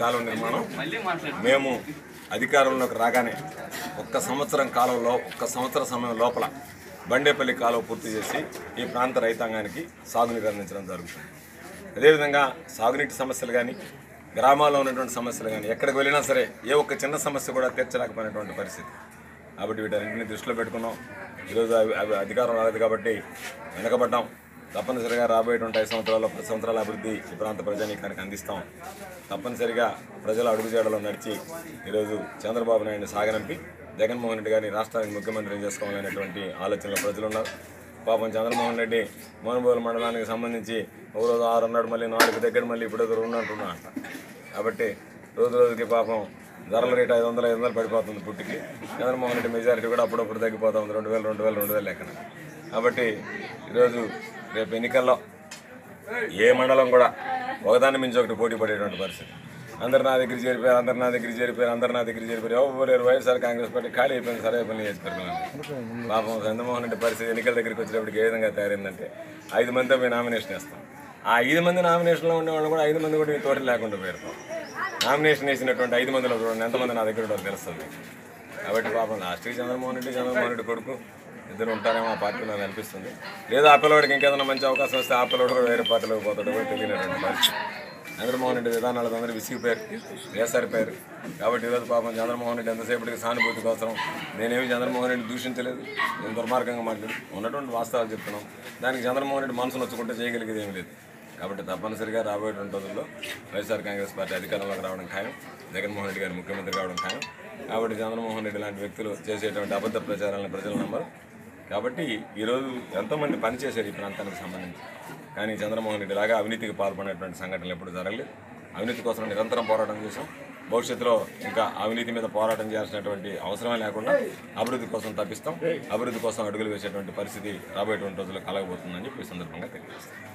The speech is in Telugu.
కాలువ నిర్మాణం. మేము అధికారంలోకి రాగానే ఒక్క సంవత్సరం కాలంలో ఒక్క సంవత్సర సమయం లోపల బండేపల్లి కాలువ పూర్తి చేసి ఈ ప్రాంత రైతాంగానికి సాగునీరు అందించడం జరుగుతుంది. అదేవిధంగా సాగునీటి సమస్యలు కానీ గ్రామాల్లో ఉన్నటువంటి సమస్యలు కానీ ఎక్కడికి వెళ్ళినా సరే ఏ ఒక్క చిన్న సమస్య కూడా తీర్చలేకపోయినటువంటి పరిస్థితి. కాబట్టి వీటన్నింటినీ దృష్టిలో పెట్టుకున్నాం. ఈరోజు అధికారం రాలేదు కాబట్టి వెనకబడ్డాం. తప్పనిసరిగా రాబోయేటువంటి ఐదు సంవత్సరాల్లో పది సంవత్సరాల అభివృద్ధి ఈ ప్రాంత ప్రజానీకానికి అందిస్తాం. తప్పనిసరిగా ప్రజల అడుగుజాడలో నడిచి ఈరోజు చంద్రబాబు నాయుడిని సాగనంపి జగన్మోహన్ రెడ్డి గారిని రాష్ట్రానికి ముఖ్యమంత్రిని చేసుకోవాలనేటువంటి ఆలోచనలో ప్రజలు ఉన్నారు. పాపం చంద్రమోహన్ రెడ్డి మోనబోలు మండలానికి సంబంధించి ఒక రోజు ఆరు అన్నాడు మళ్ళీ నాలుగు దగ్గర మళ్ళీ ఇప్పుడు ఎదురు ఉన్నట్టున్నా కాబట్టి రోజు రోజుకి పాపం ధరల రేటు ఐదు వందలు ఐదు వందలు పడిపోతుంది పుట్టికి. చంద్రమోహన్ రెడ్డి మెజారిటీ కూడా అప్పుడప్పుడు తగ్గిపోతా ఉంది రెండు వేలు రెండు వేలు రెండు వేలు లెక్కన. కాబట్టి ఈరోజు రేపు ఎన్నికల్లో ఏ మండలం కూడా ఒకదాని మించి ఒకటి పోటీ పడేటువంటి పరిస్థితి. అందరు నా దగ్గర చేరిపోయారు అందరు నా దగ్గర చేరిపోయారు అందరు నా దగ్గర చేరిపోయారు. ఎవరు వైఎస్ఆర్ కాంగ్రెస్ పార్టీ ఖాళీ అయిపోయింది సరే పని చేసిపోయారు పాపం చంద్రమోహన్ రెడ్డి పరిస్థితి ఎన్నికల దగ్గరికి వచ్చేటప్పటికి ఏ విధంగా తయారైందంటే ఐదు మందితో మేము నామినేషన్ వేస్తాం. ఆ ఐదు మంది నామినేషన్లో ఉండే వాళ్ళు కూడా ఐదు మంది కూడా మీ తోటి లేకుండా పేరుతాం నామినేషన్ వేసినటువంటి ఐదు మందిలో చూడండి ఎంతమంది నా దగ్గర ఉంటారో తెలుస్తుంది. కాబట్టి పాపం లాస్ట్కి చంద్రమోహన్ రెడ్డి చంద్రమోహన్ రెడ్డి కొడుకు ఇద్దరు ఉంటారేమో ఆ పార్టీలో నాకు అనిపిస్తుంది. లేదా ఆ పిల్లవాడికి ఇంకేదైనా మంచి అవకాశం వస్తే ఆ పిల్లవాడు కూడా వేరే పార్టీలోకి పోతాడు కూడా తెలియనటువంటి పరిస్థితి. చంద్రమోహన్ రెడ్డి విధానాలకు అందరూ విసిగిపోయారు వేసరిపోయారు కాబట్టి ఈరోజు పాపం చంద్రమోహన్ రెడ్డి ఎంతసేపటికి సానుభూతి కోసం నేనేమి చంద్రమోహన్ రెడ్డి దూషించలేదు. నేను దుర్మార్గంగా మాట్లాడు. ఉన్నటువంటి వాస్తవాలు చెప్తున్నాం. దానికి చంద్రమోహన్ రెడ్డి మనసు నొచ్చుకుంటే చేయగలిగేది ఏమి లేదు. కాబట్టి తప్పనిసరిగా రాబోయేటువంటి రోజుల్లో వైఎస్ఆర్ కాంగ్రెస్ పార్టీ అధికారంలోకి రావడం ఖాయం జగన్మోహన్ రెడ్డి గారు ముఖ్యమంత్రి కావడం ఖాయం. కాబట్టి చంద్రమోహన్ రెడ్డి లాంటి వ్యక్తులు చేసేటువంటి అబద్ధ ప్రచారాలను ప్రజలు నమ్మరు. కాబట్టి ఈరోజు ఎంతోమంది పనిచేశారు ఈ ప్రాంతానికి సంబంధించి. కానీ చంద్రమోహన్ రెడ్డి లాగా అవినీతికి పాల్పడినటువంటి సంఘటనలు ఎప్పుడు జరగలేదు. అవినీతి కోసం నిరంతరం పోరాటం చేశాం. భవిష్యత్తులో ఇంకా అవినీతి మీద పోరాటం చేయాల్సినటువంటి అవసరమే లేకుండా అభివృద్ధి కోసం తప్పిస్తాం. అభివృద్ధి కోసం అడుగులు వేసేటువంటి పరిస్థితి రాబోయేటువంటి రోజుల్లో కలగబోతుందని చెప్పి సందర్భంగా తెలియజేస్తాం